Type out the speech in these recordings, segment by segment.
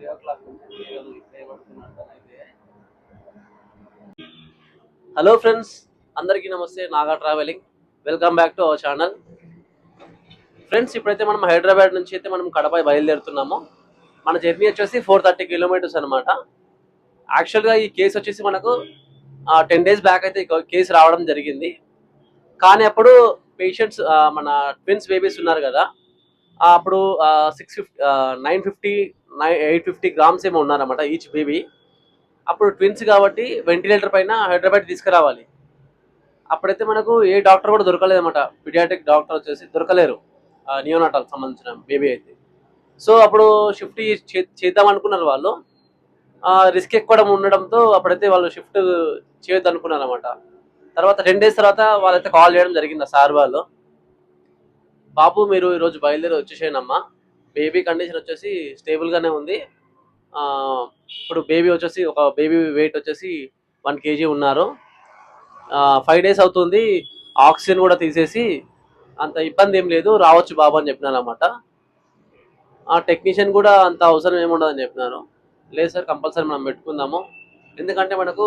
Three o'clock hello friends అందరికీ నమస్తే Naga travelling welcome back to our channel friends ఇప్పుడైతే మనం హైదరాబాద్ నుంచి అయితే మనం కడప బయలుదేరుతున్నాము. మన జర్నీ వచ్చేసి ఫోర్ థర్టీ కిలోమీటర్స్ అనమాట యాక్చువల్గా ఈ కేసు వచ్చేసి మనకు టెన్ డేస్ బ్యాక్ అయితే కేసు రావడం జరిగింది. కానీ అప్పుడు పేషెంట్స్ మన ట్విన్స్ బేబీస్ ఉన్నారు కదా. అప్పుడు six fifty nine fifty nine eight fifty grams ఏమో ఉన్నారన్నమాట ఈచ్ బేబీ అప్పుడు ట్విన్స్ కాబట్టి వెంటిలేటర్ పైన హైదరాబాద్ తీసుకురావాలి. అప్పుడైతే మనకు ఏ డాక్టర్ కూడా దొరకలేదన్నమాట. పిడియాటిక్ డాక్టర్ వచ్చేసి దొరకలేరు. నియోనాటాల్ సంబంధించిన బేబీ అయితే. సో అప్పుడు షిఫ్ట్ చేద్దాం అనుకున్నారు వాళ్ళు. రిస్క్ ఎక్కువ ఉండడంతో అప్పుడైతే వాళ్ళు షిఫ్ట్ చేయొద్దు అనుకున్నారు అనమాట తర్వాత టెన్ డేస్ తర్వాత వాళ్ళైతే కాల్ చేయడం జరిగింది సార్ వాళ్ళు. బాబు మీరు ఈరోజు బయలుదేరి వచ్చేసేయనమ్మా బేబీ కండిషన్ వచ్చేసి స్టేబుల్గానే ఉంది. ఇప్పుడు బేబీ వచ్చేసి ఒక బేబీ వెయిట్ వచ్చేసి వన్ కేజీ ఉన్నారు. ఫైవ్ డేస్ అవుతుంది. ఆక్సిజన్ కూడా తీసేసి అంత ఇబ్బంది ఏం లేదు. రావచ్చు బాబు అని చెప్పినారనమాట ఆ టెక్నీషియన్ కూడా అంత అవసరం ఏముండదని చెప్పినారు. లేదు సార్ కంపల్సరీ మనం పెట్టుకుందాము. ఎందుకంటే మనకు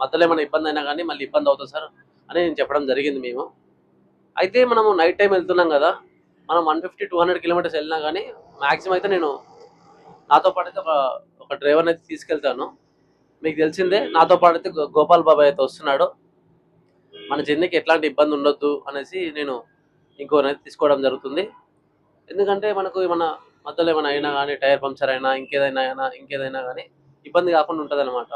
మధ్యలో ఏమైనా ఇబ్బంది అయినా కానీ మళ్ళీ ఇబ్బంది అవుతుంది సార్ అని నేను చెప్పడం జరిగింది మేము. అయితే మనము నైట్ టైం వెళ్తున్నాం కదా. మనం one fifty two hundred kilometres వెళ్ళినా కానీ మ్యాక్సిమం అయితే నేను నాతో పాటు అయితే ఒక ఒక డ్రైవర్ని అయితే తీసుకెళ్తాను. మీకు తెలిసిందే నాతో పాటు అయితే గోపాల్ బాబాయ్ అయితే వస్తున్నాడు. మన జర్నీకి ఎట్లాంటి ఇబ్బంది ఉండొద్దు అనేసి నేను ఇంకోనైతే తీసుకోవడం జరుగుతుంది. ఎందుకంటే మనకు ఏమైనా మధ్యలో ఏమైనా అయినా కానీ టైర్ పంక్చర్ అయినా ఇంకేదైనా అయినా ఇంకేదైనా కానీ ఇబ్బంది కాకుండా ఉంటుంది అనమాట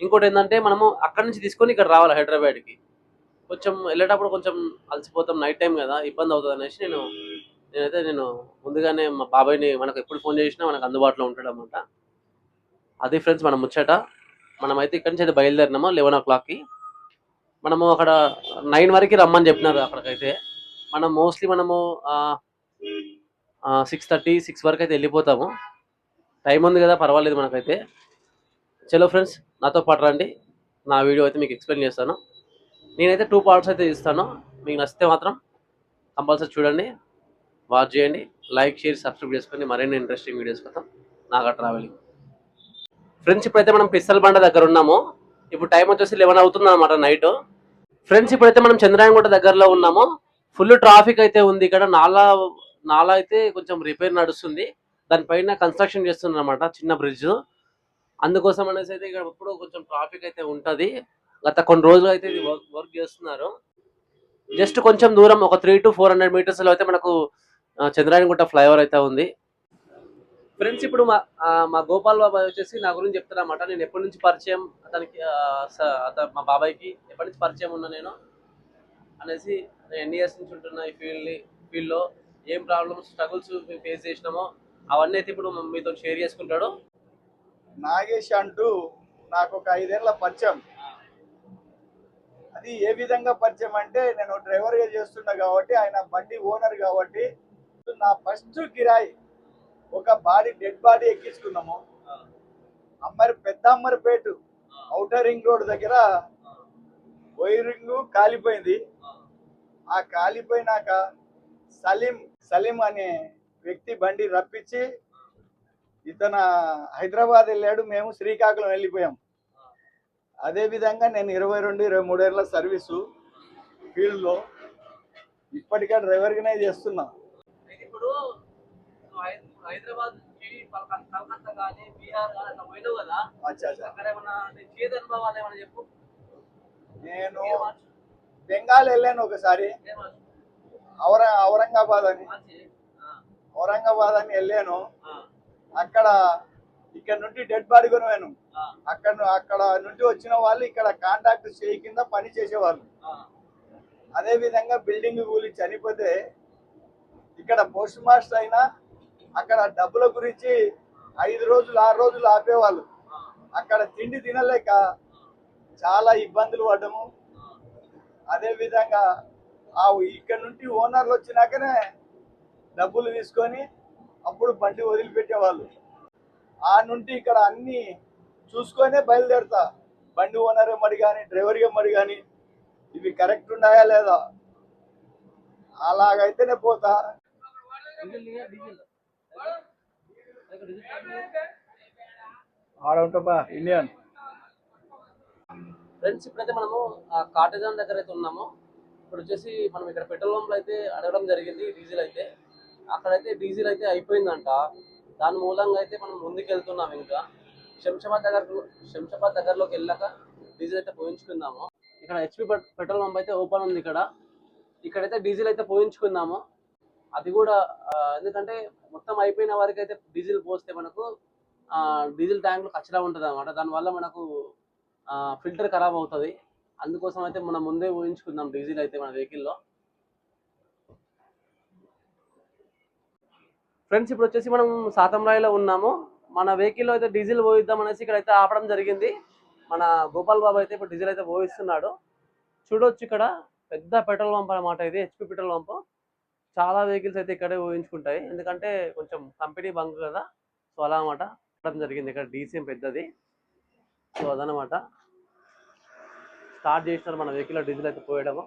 ఇంకోటి ఏంటంటే మనము అక్కడి నుంచి తీసుకొని ఇక్కడ రావాలి హైదరాబాద్కి. కొంచెం వెళ్ళేటప్పుడు కొంచెం అలసిపోతాం నైట్ టైం కదా ఇబ్బంది అవుతుంది అనేసి నేను నేనైతే నేను ముందుగానే మా బాబాయ్ని మనకు ఎప్పుడు ఫోన్ చేసినా మనకు అందుబాటులో ఉంటాడు అనమాట అది ఫ్రెండ్స్ మనం ముచ్చట. మనమైతే ఇక్కడి నుంచి అయితే బయలుదేరినాము లెవెన్ ఓ క్లాక్కి. మనము అక్కడ నైన్ వరకు రమ్మని చెప్పినారు అక్కడికైతే. మనం మోస్ట్లీ మనము సిక్స్ థర్టీ సిక్స్ వరకు అయితే వెళ్ళిపోతాము. టైం ఉంది కదా పర్వాలేదు మనకైతే. చలో ఫ్రెండ్స్ నాతో పాటు రండి. నా వీడియో అయితే మీకు ఎక్స్ప్లెయిన్ చేస్తాను. నేనైతే టూ పార్ట్స్ అయితే ఇస్తాను మీకు నచ్చితే మాత్రం కంపల్సరీ చూడండి. వాచ్ చేయండి లైక్ షేర్ సబ్స్క్రైబ్ చేసుకొని మరిన్ని ఇంట్రెస్టింగ్ వీడియోస్ కోసం నాగా ట్రావెలింగ్ ఫ్రెండ్స్ ఇప్పుడైతే మనం పిస్తల్ బండ దగ్గర ఉన్నాము. ఇప్పుడు టైం వచ్చేసి లెవెన్ అవుతుంది అనమాట నైట్ ఫ్రెండ్స్ ఇప్పుడైతే మనం చంద్రాయణగుట్ట దగ్గరలో ఉన్నాము. ఫుల్ ట్రాఫిక్ అయితే ఉంది. ఇక్కడ నాలా నాలా అయితే కొంచెం రిపేర్ నడుస్తుంది. దానిపైన కన్స్ట్రక్షన్ చేస్తున్నారు అనమాట చిన్న బ్రిడ్జ్ అందుకోసం అనేసి అయితే ఇక్కడ ఎప్పుడు కొంచెం ట్రాఫిక్ అయితే ఉంటది. గత కొన్ని రోజులు అయితే ఇది వర్క్ వర్క్ చేస్తున్నారు. జస్ట్ కొంచెం దూరం ఒక త్రీ టు ఫోర్ హండ్రెడ్ మీటర్స్లో అయితే మనకు చంద్రాయణగుట్ట ఫ్లైఓవర్ అయితే ఉంది. ఫ్రెండ్స్ ఇప్పుడు మా మా గోపాల్ బాబాయ్ వచ్చేసి నా గురించి చెప్తారన్నమాట. నేను ఎప్పటి నుంచి పరిచయం అతనికి మా బాబాయ్కి ఎప్పటి నుంచి పరిచయం ఉన్నా నేను అనేసి ఎన్ని ఇయర్స్ నుంచి ఉంటున్నా ఈ ఫీల్డ్ ఫీల్డ్లో ఏం ప్రాబ్లమ్స్ స్ట్రగుల్స్ మేము ఫేస్ చేసినామో అవన్నీ అయితే ఇప్పుడు మీతో షేర్ చేసుకుంటాడు. నాగేష్ అంటూ నాకు ఒక ఐదేళ్ళ పరిచయం. అది ఏ విధంగా పరిచయం అంటే నేను డ్రైవర్గా చేస్తున్నా కాబట్టి ఆయన బండి ఓనర్ కాబట్టి నా ఫస్ట్ కిరాయి ఒక బాడీ డెడ్ బాడీ ఎక్కించుకున్నాము. అమ్మరి పెద్ద అమ్మరిపేట ఔటర్ రింగ్ రోడ్ దగ్గర వైరింగ్ కాలిపోయింది. ఆ. కాలిపోయినాక సలీం సలీం అనే వ్యక్తి బండి రప్పించి ఇతను హైదరాబాద్ వెళ్ళాడు. మేము శ్రీకాకుళం వెళ్ళిపోయాం. అదే విధంగా నేను ఇరవై రెండు ఇరవై మూడేళ్ళ సర్వీసు ఫీల్డ్లో ఇప్పటికే డ్రైవర్గానే చేస్తున్నా. అయితే ఇప్పుడు హైదరాబాద్ నుంచి కలక- కలకత్తా కానీ బీహార్ కానీ అట్లా పోయినావు కదా? అక్కడ ఏమన్నా నీ చేదు అనుభవాలు ఏమన్నా చెప్పు? నేను? బెంగాల్ వెళ్ళాను ఒకసారి? ఔర ఔరంగాబాద్ అని. ఔరంగాబాద్ అని వెళ్ళాను. అక్కడ ఇక్కడ నుండి డెడ్ బాడీ కొనవాను అక్కడ అక్కడ నుండి వచ్చిన వాళ్ళు ఇక్కడ కాంట్రాక్ట్ చేయి కింద పని చేసేవాళ్ళు. అదే విధంగా బిల్డింగ్ కూలి చనిపోతే ఇక్కడ పోస్ట్ మాస్టర్ అయినా అక్కడ డబ్బుల గురించి ఐదు రోజులు ఆరు రోజులు ఆపేవాళ్ళు. అక్కడ తిండి తినలేక చాలా ఇబ్బందులు పడ్డము. అదే విధంగా ఆ ఇక్కడ నుండి ఓనర్లు వచ్చినాకనే డబ్బులు తీసుకొని అప్పుడు బండి వదిలిపెట్టేవాళ్ళు. ఆ నుండి ఇక్కడ అన్ని చూసుకొనే బయలుదేరుతా. బండి ఓనర్ ఎమ్మడి కానీ డ్రైవర్ ఎమ్మడి కానీ ఇవి కరెక్ట్ ఉన్నాయా లేదా? అలాగైతేనే పోతా. ఆడ ఉంటాపా ఇండియన్. ఫ్రెండ్స్ ఇప్పుడైతే మనము ఆ కాటేజాన్ దగ్గర అయితే ఉన్నాము. ఇప్పుడు వచ్చేసి మనం ఇక్కడ పెట్రోల్ పంపులు అయితే అడగడం జరిగింది డీజిల్ అయితే. అక్కడైతే డీజిల్ అయితే అయిపోయిందంట. దాని మూలంగా అయితే మనం ముందుకు వెళ్తున్నాం ఇంకా. శంషాబాద్ దగ్గర శంషాబాద్ దగ్గరలోకి వెళ్ళాక డీజిల్ అయితే పోయించుకుందాము. ఇక్కడ హెచ్పి పెట్రోల్ పంప్ అయితే ఓపెన్ ఉంది ఇక్కడ. ఇక్కడైతే డీజిల్ అయితే పోయించుకుందాము. అది కూడా ఎందుకంటే మొత్తం అయిపోయిన వరకు అయితే డీజిల్ పోస్తే మనకు డీజిల్ ట్యాంక్లో ఖచ్చితంగా ఉంటుంది అనమాట దానివల్ల మనకు ఫిల్టర్ ఖరాబ్ అవుతుంది. అందుకోసం అయితే మనం ముందే ఊహించుకుందాం డీజిల్ అయితే మన వెహికల్లో. ఫ్రెండ్స్ ఇప్పుడు వచ్చేసి మనం సాతంరాయిలో ఉన్నాము. మన వెహికల్లో అయితే డీజిల్ పోయిద్దాం అనేసి ఇక్కడ అయితే ఆపడం జరిగింది. మన గోపాల్ బాబు అయితే ఇప్పుడు డీజిల్ అయితే పోయిస్తున్నాడు. చూడొచ్చు ఇక్కడ పెద్ద పెట్రోల్ పంప్ అనమాట ఇది హెచ్పి పెట్రోల్ పంప్. చాలా వెహికల్స్ అయితే ఇక్కడే ఊహించుకుంటాయి. ఎందుకంటే కొంచెం కంపెనీ బంక్ కదా. సో అలా అనమాట ఆపడం జరిగింది. ఇక్కడ డీసీఎం పెద్దది. సో అదనమాట స్టార్ట్ చేసినారు మన వెహికల్లో డీజిల్ అయితే పోయడము.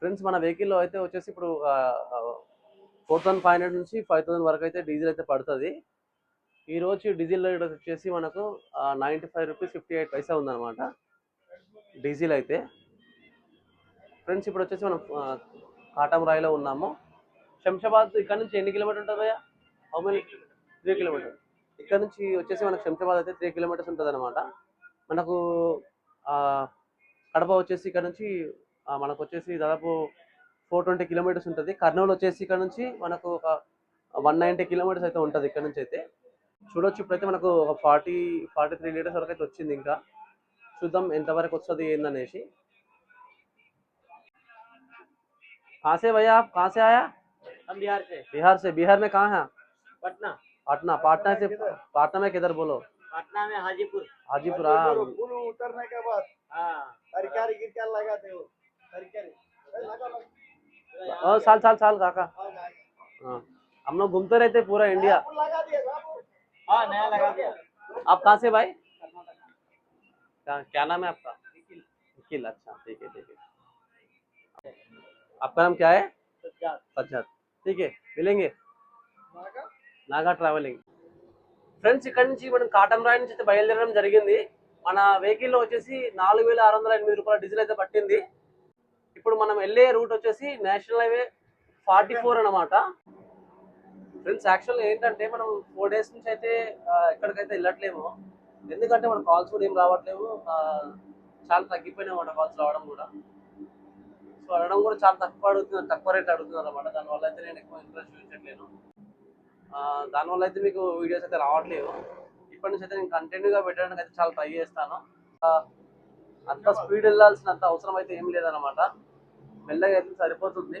ఫ్రెండ్స్ మన వెహికల్లో అయితే వచ్చేసి ఇప్పుడు ఫోర్ థౌసండ్ ఫైవ్ హండ్రెడ్ నుంచి ఫైవ్ థౌసండ్ వరకు అయితే డీజిల్ అయితే పడుతుంది. ఈరోజు డీజిల్ రేట్ వచ్చేసి మనకు ninety five rupees fifty eight paisa ఉందన్నమాట. డీజిల్ అయితే. ఫ్రెండ్స్ ఇప్పుడు వచ్చేసి మనం ఆ, కాటం రాయిలో ఉన్నాము. శంషాబాద్ ఇక్కడ నుంచి ఎన్ని కిలోమీటర్ ఉంటుంది భయ్యా హౌ మెనీ త్రీ కిలోమీటర్ ఇక్కడ నుంచి వచ్చేసి మనకు శంషాబాద్ అయితే త్రీ కిలోమీటర్స్ ఉంటుంది అనమాట మనకు ఆ, కడప వచ్చేసి ఇక్కడ నుంచి మనకు వచ్చేసి దాదాపు ఫోర్ ట్వంటీ కిలోమీటర్స్ ఉంటుంది. కర్నూలు వచ్చేసి ఇక్కడ నుంచి మనకు ఒక వన్ నైంటీ కిలోమీటర్స్ అయితే ఉంటుంది ఇక్కడ నుంచి అయితే. చూడొచ్చు ఇప్పుడైతే మనకు ఒక ఫార్టీ ఫార్టీ త్రీ లీటర్స్ వరకు అయితే వచ్చింది ఇంకా. చూద్దాం ఎంతవరకు వస్తుంది ఏందనేసి. कहाँ से भैया आप? कहाँ से आया? हम बिहार से। बिहार से। बिहार में कहाँ है पटना। पटना। पाटना से पाटना में किधर बोलो? पटना में हाजीपुर। हाजीपुर हाँ। पुल उतरने के बाद हाँ। तरकारी गिर लगाते हो तरकारी। साल साल साल काका। हाँ, हम लोग घूमते रहते पूरा इंडिया। लगा दिया हाँ नया लगा दिया। आप कहाँ से भाई? क्या क्या नाम है आपका? निखिल अच्छा ठीक है ठीक है। आपका नाम क्या है सज्जाद सज्जाद ठीक है मिलेंगे लगा? నాగా ట్రావెలింగ్ ఫ్రెండ్స్ ఇక్కడ నుంచి మనం కాటన్ రాయ్ నుంచి అయితే బయలుదేరడం జరిగింది మన వెహికల్లో వచ్చేసి నాలుగు వేల ఆరు వందల ఎనిమిది రూపాయల డీజిల్ అయితే పట్టింది ఇప్పుడు మనం వెళ్ళే రూట్ వచ్చేసి నేషనల్ హైవే ఫార్టీ ఫోర్ అనమాట ఫ్రెండ్స్ యాక్చువల్ ఏంటంటే మనం ఫోర్ డేస్ నుంచి అయితే ఆ, ఎక్కడికైతే వెళ్ళట్లేము ఎందుకంటే మన కాల్స్ కూడా ఏం రావట్లేవు ఆ, చాలా తగ్గిపోయినాయి అన్నమాట కాల్స్ రావడం కూడా సో అడగడం కూడా చాలా తక్కువ అడుగుతున్నారు తక్కువ రేట్ అడుగుతున్నారు అనమాట దానివల్ల అయితే నేను ఎక్కువ ఇంట్రెస్ట్ చూపించట్లేను దానివల్ల అయితే మీకు వీడియోస్ అయితే రావట్లేవు ఇప్పటి నుంచి అయితే నేను కంటిన్యూగా పెట్టడానికి అయితే చాలా ట్రై చేస్తాను. అంత స్పీడ్ వెళ్ళాల్సినంత అవసరం అయితే ఏం లేదనమాట మెల్లగా అయితే సరిపోతుంది.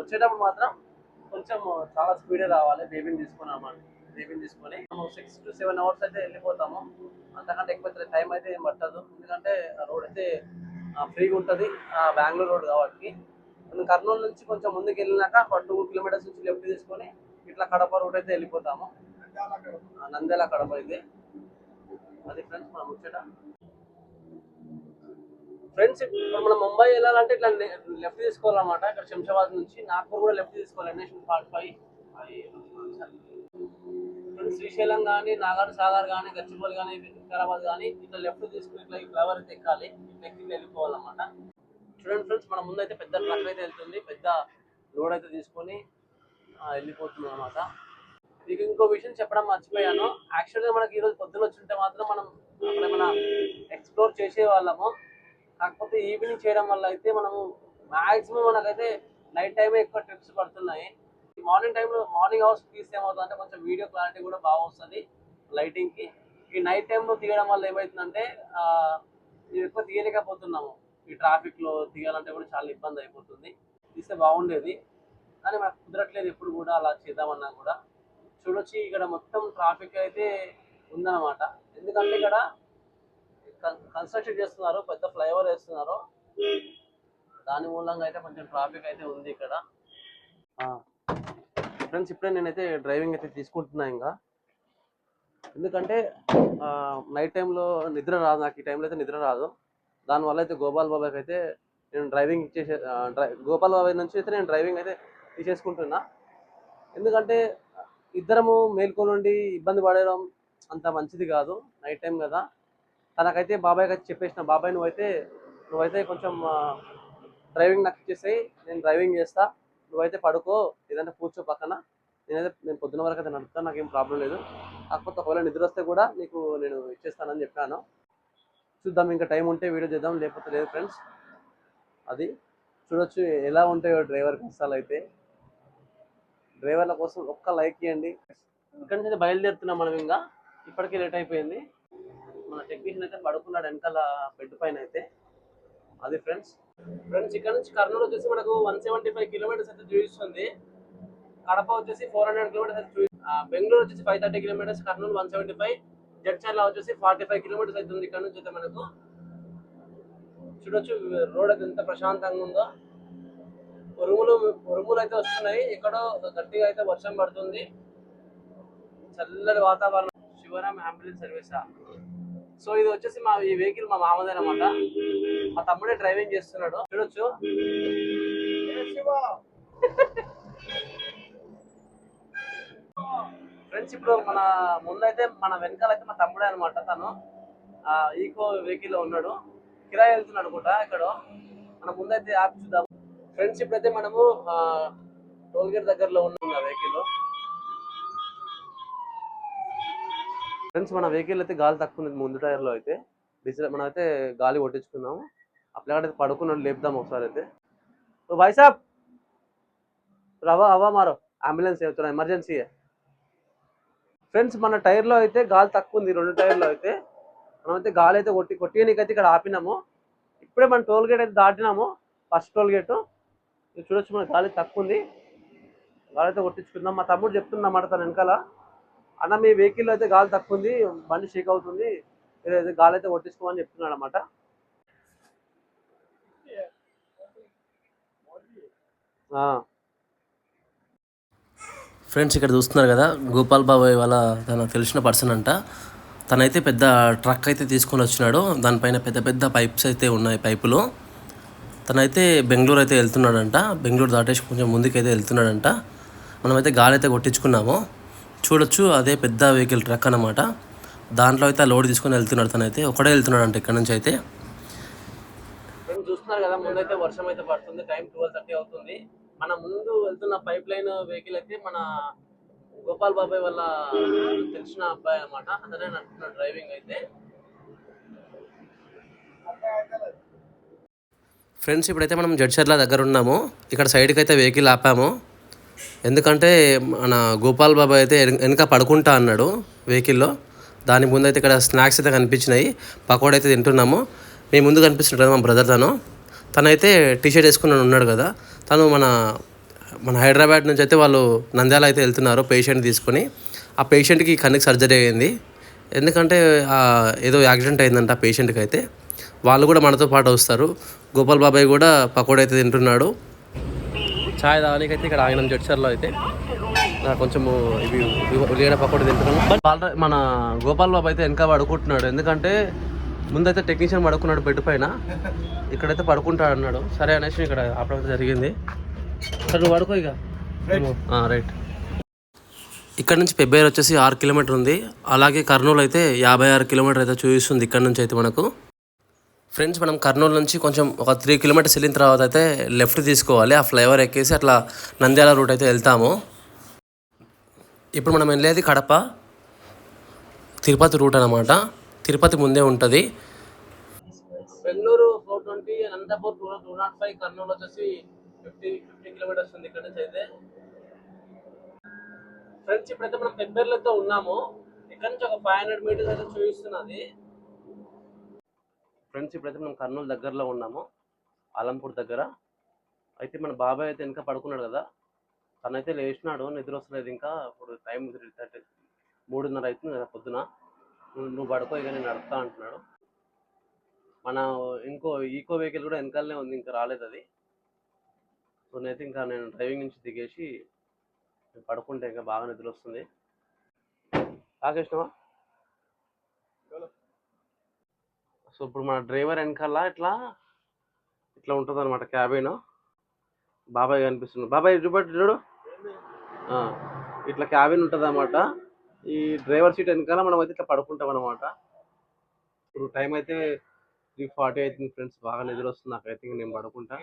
వచ్చేటప్పుడు మాత్రం కొంచెం చాలా స్పీడే రావాలి బేబీని తీసుకుని అనమాట బేబీని తీసుకొని సిక్స్ టు సెవెన్ అవర్స్ అయితే వెళ్ళిపోతాము. అంతకంటే ఎక్కువ టైం అయితే ఏం పట్టదు. ఎందుకంటే రోడ్ అయితే ఫ్రీగా ఉంటుంది. బెంగళూరు రోడ్ కాబట్టి. మనం కర్నూలు నుంచి కొంచెం ముందుకు వెళ్ళినాక ఒక టూ కిలోమీటర్స్ నుంచి లెఫ్ట్ తీసుకొని ఇట్లా కడప రోడ్ అయితే వెళ్ళిపోతాము. ఆ, నంద్యాల కడప అయితే అది ఫ్రెండ్స్ మనం వచ్చేట ఫ్రెండ్స్ ఇప్పుడు మనం ముంబై వెళ్ళాలంటే ఇట్లా లెఫ్ట్ తీసుకోవాలన్నమాట. ఇక్కడ శంషాబాద్ నుంచి నాగ్పూర్ కూడా లెఫ్ట్ తీసుకోవాలి. National forty five. శ్రీశైలం కానీ నాగార్ సాగర్ కానీ గచ్చిబౌలి కానీ వికారాబాద్ కానీ ఇట్లా లెఫ్ట్ తీసుకుని ఇట్లా ఈ ఫ్లవర్ అయితే ఎక్కాలి. ఇట్లా ఎక్కి వెళ్ళిపోవాలన్నమాట. చూడండి ఫ్రెండ్స్ మన ముందు అయితే పెద్ద ట్రక్ అయితే వెళ్తుంది. పెద్ద లోడ్ అయితే తీసుకొని వెళ్ళిపోతుంది అనమాట మీకు ఇంకో విషయం చెప్పడం మర్చిపోయాను. యాక్చువల్గా మనకి ఈరోజు పొద్దున వచ్చింటే మాత్రం మనం అక్కడ ఏమైనా ఎక్స్ప్లోర్ చేసేవాళ్ళము కాకపోతే ఈవినింగ్ చేయడం వల్ల అయితే మనము మాక్సిమం మనకైతే నైట్ టైమే ఎక్కువ ట్రిప్స్ పడుతున్నాయి. మార్నింగ్ టైంలో మార్నింగ్ అవర్స్ తీస్తే ఏమవుతుందంటే కొంచెం వీడియో క్లారిటీ కూడా బాగా వస్తుంది లైటింగ్కి ఈ నైట్ టైంలో తీయడం వల్ల ఏమవుతుందంటే మేము ఎక్కువ తీయలేకపోతున్నాము. ఈ ట్రాఫిక్లో తీయాలంటే కూడా చాలా ఇబ్బంది అయిపోతుంది. తీస్తే బాగుండేది. కానీ మనకు కుదరట్లేదు ఎప్పుడు కూడా అలా చేద్దామన్నా కూడా. చూడొచ్చి ఇక్కడ మొత్తం ట్రాఫిక్ అయితే ఉందన్నమాట. ఎందుకంటే ఇక్కడ కన్స్ట్రక్షన్ చేస్తున్నారు పెద్ద ఫ్లైఓవర్ వేస్తున్నారు. దాని మూలంగా అయితే కొంచెం ట్రాఫిక్ అయితే ఉంది ఇక్కడ. ఫ్రెండ్స్ ఇప్పుడే నేనైతే డ్రైవింగ్ అయితే తీసుకుంటున్నా ఇంకా. ఎందుకంటే నైట్ టైంలో నిద్ర రాదు నాకు ఈ టైంలో అయితే నిద్ర రాదు. దానివల్ల అయితే గోపాల్ బాబాకి అయితే నేను డ్రైవింగ్ చేసే డ్రై గోపాల్ బాబాయ్ నుంచి అయితే నేను డ్రైవింగ్ అయితే తీసేసుకుంటున్నా. ఎందుకంటే ఇద్దరము మేల్కొని ఉండి ఇబ్బంది పడడం అంత మంచిది కాదు నైట్ టైం కదా. తనకైతే బాబాయ్కి అయితే చెప్పేసిన బాబాయ్ నువ్వైతే నువ్వైతే కొంచెం డ్రైవింగ్ నాకు ఇచ్చేసాయి నేను డ్రైవింగ్ చేస్తాను నువ్వైతే పడుకో ఏదంటే కూర్చో పక్కన. నేనైతే నేను పొద్దున వరకు అయితే నడుపుతాను నాకేం ప్రాబ్లం లేదు. కాకపోతే ఒకవేళ నిద్ర వస్తే కూడా నీకు నేను ఇచ్చేస్తానని చెప్పాను. చూద్దాం ఇంకా టైం ఉంటే వీడియో చేద్దాం లేకపోతే లేదు ఫ్రెండ్స్. అది చూడొచ్చు ఎలా ఉంటాయో డ్రైవర్ కష్టాలు అయితే. డ్రైవర్ల కోసం ఒక్క లైక్ ఇవ్వండి ఇక్కడి నుంచి అయితే బయలుదేరుతున్నాం మనం ఇంకా. ఇప్పటికే లేట్ అయిపోయింది. మన టెక్నీషియన్ అయితే పడుకున్నాడు వెనకాల బెడ్ పైన అయితే. అది ఫ్రెండ్స్. ఫ్రెండ్స్ ఇక్కడ నుంచి కర్నూలు వచ్చేసి మనకు వన్ సెవెంటీ ఫైవ్ కిలోమీటర్స్ అయితే చూపిస్తుంది కడప వచ్చేసి ఫోర్ హండ్రెడ్ కిలోమీటర్స్ అయితే చూపి బెంగళూరు వచ్చేసి five thirty kilometres Kurnool one seventy five Jadcherla వచ్చేసి ఫార్టీ ఫైవ్ కిలోమీటర్స్ అవుతుంది ఇక్కడ నుంచి అయితే మనకు. చూడొచ్చు రోడ్ అయితే ఎంత ప్రశాంతంగా ఉందో. ఉరుములు ఉరుములు అయితే వస్తున్నాయి. ఎక్కడో గట్టిగా అయితే వర్షం పడుతుంది. చల్లటి వాతావరణం. శివరామ్ అంబులెన్స్ సర్వీసా? సో ఇది వచ్చేసి మా ఈ వెహికల్ మా మామదే అనమాట మా తమ్ముడే డ్రైవింగ్ చేస్తున్నాడు. చూడొచ్చు. ఫ్రెండ్స్ ఇప్పుడు మన ముందైతే మన వెనకాల అయితే మా తమ్ముడే అనమాట తను. ఆ ఈకో వెహికల్లో ఉన్నాడు. కిరాయి వెళ్తున్నాడు కూడా ఇక్కడ మన ముందైతే ఆపి చూద్దాం. ఫ్రెండ్స్ ఇప్పుడైతే మనము టోల్ గేట్ దగ్గరలో ఉన్నాం ఆ వెహికల్ ఫ్రెండ్స్ మన వెహికల్ అయితే గాలి తక్కువ ఉంది ముందు టైర్లో అయితే. డీజిల్ మనం అయితే గాలి కొట్టించుకున్నాము. అప్పుడు అయితే పడుకున్నాడు లేపుదాం ఒకసారి అయితే. వైసాబ్! భాయ్ సాబ్ రవా హవా మారో అంబులెన్స్ చెప్తున్నా ఎమర్జెన్సీ ఫ్రెండ్స్ మన టైర్లో అయితే గాలి తక్కువ ఉంది. రెండు టైర్లో అయితే. మనమైతే గాలి అయితే కొట్టి కొట్టియనికైతే ఇక్కడ ఆపినాము. ఇప్పుడే మన టోల్ గేట్ అయితే దాటినాము. ఫస్ట్ టోల్ ఇది చూడొచ్చు మన గాలి తక్కువ ఉంది. గాలి అయితే కొట్టించుకుందాం. మా తమ్ముడు చెప్తున్నా మాట తన వెనకాల. అన్న మీ వెహికల్ అయితే గాలి తక్కువ ఉంది బండి షేక్ అవుతుంది మీరు గాలి అయితే కొట్టించుకోమని చెప్తున్నాడు అనమాట ఫ్రెండ్స్ ఇక్కడ చూస్తున్నారు కదా గోపాల్ బాబాయ్ వాళ్ళ తన తెలిసిన పర్సన్ అంట. తనైతే పెద్ద ట్రక్ అయితే తీసుకొని వచ్చినాడు. దానిపైన పెద్ద పెద్ద పైప్స్ అయితే ఉన్నాయి పైపులు. తనైతే బెంగళూరు అయితే వెళ్తున్నాడంట. బెంగళూరు దాటేసి కొంచెం ముందుకైతే వెళ్తున్నాడంట. మనమైతే గాలి అయితే కొట్టించుకున్నాము. చూడొచ్చు అదే పెద్ద వెహికల్ ట్రక్ అన్నమాట. దాంట్లో అయితే లోడ్ తీసుకొని వెళ్తున్నాడు తనైతే. ఒకడే వెళ్తున్నాడంట ఇక్కడ నుంచి అయితే. చూస్తున్నారు కదా ముందైతే వర్షం అయితే పడుతుంది టైం ట్వెల్వ్ థర్టీ అవుతుంది. మన ముందు వెళ్తున్న పైప్ లైన్ వెహికల్ అయితే మన గోపాల్ బాబాయ్ వాళ్ళ తెలిసిన అబ్బాయి అన్నమాట. అతనే నడుపుతున్నాడు డ్రైవింగ్ అయితే. ఫ్రెండ్స్ ఇప్పుడైతే మనం జడ్చర్ల దగ్గర ఉన్నాము. ఇక్కడ సైడ్కి అయితే వెహికల్ ఆపాము. ఎందుకంటే మన గోపాల్ బాబాయ్ అయితే వెనక పడుకుంటా అన్నాడు వెహికల్లో. దాని ముందు అయితే ఇక్కడ స్నాక్స్ అయితే కనిపించినాయి. పకోడీ అయితే తింటున్నాము. మీ ముందు కనిపిస్తున్నాడు కదా మా బ్రదర్ తను. తనైతే టీషర్ట్ వేసుకుని ఉన్నాడు కదా. తను మన మన హైదరాబాద్ నుంచి అయితే వాళ్ళు నంద్యాల అయితే వెళ్తున్నారు పేషెంట్ తీసుకొని. ఆ పేషెంట్కి కన్నుకి సర్జరీ అయ్యింది ఎందుకంటే ఏదో యాక్సిడెంట్ అయిందంట ఆ పేషెంట్కి అయితే. వాళ్ళు కూడా మనతో పాటు వస్తారు. గోపాల్ బాబాయ్ కూడా పకోడీ అయితే తింటున్నాడు. ఛాయ్ తాగనీకైతే ఇక్కడ ఆగినాం జడ్చర్లో అయితే. కొంచెము ఇవి ఉల్లిగడ్డ పకోడీ తింటున్నాను బట్ మన గోపాల్ బాబు అయితే వెనక పడుకుంటున్నాడు. ఎందుకంటే ముందైతే టెక్నీషియన్ పడుకున్నాడు బెడ్ పైన. ఇక్కడైతే పడుకుంటాడు అన్నాడు. సరే అనేసి ఇక్కడ ఆపడం జరిగింది. సరే నువ్వు పడుకో ఇక. రైట్. ఇక్కడ నుంచి పెబ్బేరు వచ్చేసి ఆరు కిలోమీటర్ ఉంది. అలాగే కర్నూలు అయితే యాభై ఆరు కిలోమీటర్ అయితే చూపిస్తుంది ఇక్కడ నుంచి అయితే మనకు. ఫ్రెండ్స్ మనం కర్నూలు నుంచి కొంచెం ఒక త్రీ కిలోమీటర్స్ వెళ్ళిన తర్వాత అయితే లెఫ్ట్ తీసుకోవాలి. ఆ ఫ్లైఓవర్ ఎక్కేసి అట్లా నంద్యాల రూట్ అయితే వెళ్తాము. ఇప్పుడు మనం వెళ్ళేది కడప. తిరుపతి రూట్ అనమాట తిరుపతి ముందే ఉంటుంది. Bengaluru four twenty Anantapur two two not five Kurnool వచ్చేసి ఫిఫ్టీ ఫిఫ్టీ కిలోమీటర్స్ ఉంది ఇక్కడ నుంచి అయితే. ఫ్రెండ్స్ ఇప్పుడైతే మనం పెబ్బేర్లతో ఉన్నాము. ఇక్కడ నుంచి ఒక ఫైవ్ హండ్రెడ్ మీటర్స్ అయితే చూపిస్తున్నది. ఫ్రెండ్స్ ఇప్పుడైతే మనం కర్నూలు దగ్గరలో ఉన్నాము. ఆలంపూర్ దగ్గర. అయితే మన బాబాయ్ అయితే ఇంకా పడుకున్నాడు కదా. తనైతే లేచినాడు నిద్ర వస్తలేదు ఇంకా. ఇప్పుడు టైం థర్టీ మూడున్నర అవుతుంది కదా పొద్దున. నువ్వు పడుకో ఇక నేను నడుపుతా అంటున్నాడు. మన ఇంకో ఈకో వెహికల్ కూడా వెనకాలనే ఉంది ఇంకా రాలేదు అది. సో నేనైతే ఇంకా నేను డ్రైవింగ్ నుంచి దిగేసి నేను పడుకుంటే ఇంకా బాగా నిద్ర వస్తుంది. తాగేసినావా సో ఇప్పుడు మన డ్రైవర్ వెనకాల ఇట్లా ఇట్లా ఉంటుంది అనమాట క్యాబిన్. బాబాయ్ కనిపిస్తుంది. బాబాయ్ చూపెట్టు చూడు. ఆ, ఇట్లా క్యాబిన్ ఉంటుంది అన్నమాట ఈ డ్రైవర్ సీట్ వెనకాల మనం అయితే ఇట్లా పడుకుంటాం అనమాట ఇప్పుడు టైం అయితే త్రీ ఫార్టీ అవుతుంది ఫ్రెండ్స్. బాగా నిద్ర వస్తుంది నాకైతే నేను పడుకుంటా.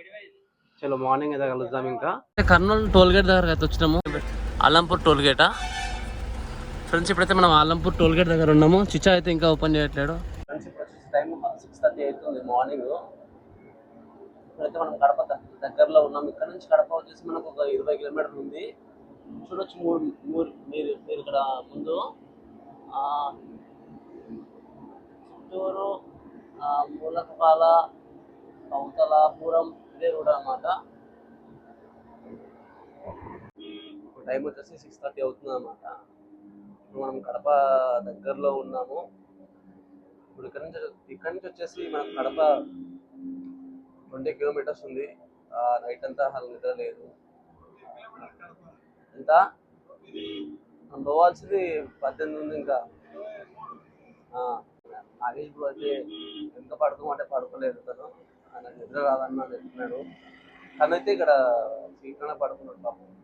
చలో మార్నింగ్ అయితే కలుద్దాం ఇంకా. కర్నూలు టోల్ గేట్ దగ్గర అయితే వచ్చినాము. అల్లంపూర్ టోల్ గేటా ఫ్రెండ్స్ ఇప్పుడైతే మనం అల్లంపూర్ టోల్ గేట్ దగ్గర ఉన్నాము. చిచ్చా అయితే ఇంకా ఓపెన్ చేయట్లేడు. ఫ్రెండ్స్ ఇప్పుడు వచ్చేసి టైం సిక్స్ థర్టీ అవుతుంది మార్నింగ్ ఇప్పుడైతే మనం కడప దగ్గరలో ఉన్నాం. ఇక్కడ నుంచి కడప వచ్చేసి మనకు ఒక ఇరవై కిలోమీటర్లు ఉంది. చూడొచ్చు మూడు మూడు మీరు మీరు ఇక్కడ ముందు. చిత్తూరు మూలకపాల కౌతలాపురం ఇదే రోడ్ అన్నమాట. టైం వచ్చేసి సిక్స్ థర్టీ అవుతుంది అనమాట ఇప్పుడు మనం కడప దగ్గరలో ఉన్నాము. ఇప్పుడు ఇక్కడ నుంచి ఇక్కడ నుంచి వచ్చేసి మనకు కడప ట్వంటీ కిలోమీటర్స్ ఉంది. నైట్ అంతా అసలు నిద్ర లేదు. ఎంత? మనం పోవాల్సింది పద్దెనిమిది ఉంది ఇంకా. ఆ, నాగేష్ బ్రో అయితే ఎంత పడుకోమంటే పడుకోలేదు తను. ఆయన నిద్ర రాదన్న చెప్తున్నాడు. తనైతే ఇక్కడ సీట్లోనే పడుకున్నాడు పాపం.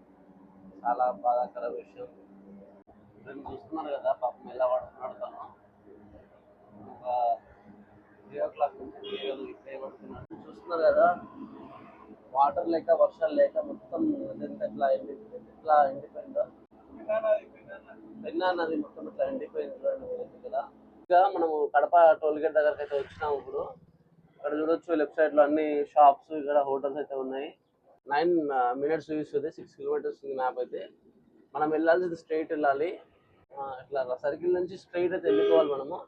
చాలా బాధాకర విషయం. చూస్తున్నారు కదా పాపం ఎలా పడుతున్నాడు తను. త్రీ ఓ క్లాక్ చూస్తున్నారు కదా వాటర్ లేక వర్షాలు లేక మొత్తం ఎట్లా ఎట్లా ఎండిపోయిందో? పెన్నా నది మొత్తం ఇట్లా ఎండిపోయింది చూడండి ఇంకా మనము కడప టోల్ గేట్ దగ్గరకు అయితే వచ్చినాము ఇప్పుడు. ఇక్కడ చూడొచ్చు లెఫ్ట్ సైడ్లో అన్ని షాప్స్ ఇక్కడ హోటల్స్ అయితే ఉన్నాయి. నైన్ మినిట్స్ చూపిస్తుంది సిక్స్ కిలోమీటర్స్ ఉంది మ్యాప్ అయితే. మనం వెళ్ళాల్సింది స్ట్రైట్ వెళ్ళాలి. ఇట్లా సర్కిల్ నుంచి స్ట్రైట్ అయితే వెళ్ళిపోవాలి మనము.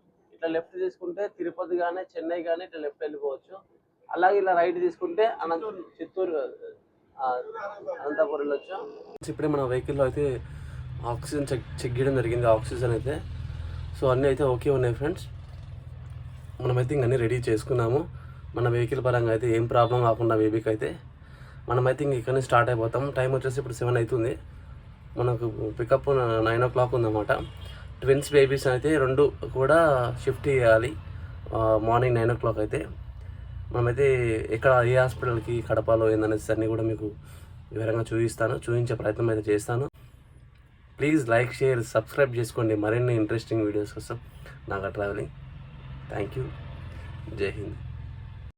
ఇట్లా లెఫ్ట్ తీసుకుంటే తిరుపతి కానీ చెన్నై కానీ ఇట్లా లెఫ్ట్ వెళ్ళిపోవచ్చు. అలాగే ఇలా రైట్ తీసుకుంటే అనంత చిత్తూరు అనంతపురం వెళ్ళొచ్చు. ఇప్పుడే మన వెహికల్లో అయితే ఆక్సిజన్ చెక్ చెక్ చేయడం జరిగింది ఆక్సిజన్ అయితే. సో అన్నీ అయితే ఓకే ఉన్నాయి ఫ్రెండ్స్ మనమైతే ఇంక అన్నీ రెడీ చేసుకున్నాము. మన వెహికల్ పరంగా అయితే ఏం ప్రాబ్లం కాకుండా బేబీకి అయితే. మనమైతే ఇంక ఇక్కడ స్టార్ట్ అయిపోతాం. టైం వచ్చేసి ఇప్పుడు సెవెన్ అవుతుంది. మనకు పికప్ నైన్ ఓ క్లాక్ ఉందన్నమాట. ట్విన్స్ బేబీస్ అయితే రెండు కూడా షిఫ్ట్ చేయాలి. మార్నింగ్ నైన్ ఓ క్లాక్ అయితే. మనమైతే ఎక్కడ ఏ హాస్పిటల్కి కడపాలో ఏందనేసి అన్నీ కూడా మీకు వివరంగా చూపిస్తాను. చూపించే ప్రయత్నం అయితే చేస్తాను. ప్లీజ్ లైక్ షేర్ సబ్స్క్రైబ్ చేసుకోండి. మరిన్ని ఇంట్రెస్టింగ్ వీడియోస్ కోసం నాగా ట్రావెలింగ్. థ్యాంక్ యూ జై హింద్.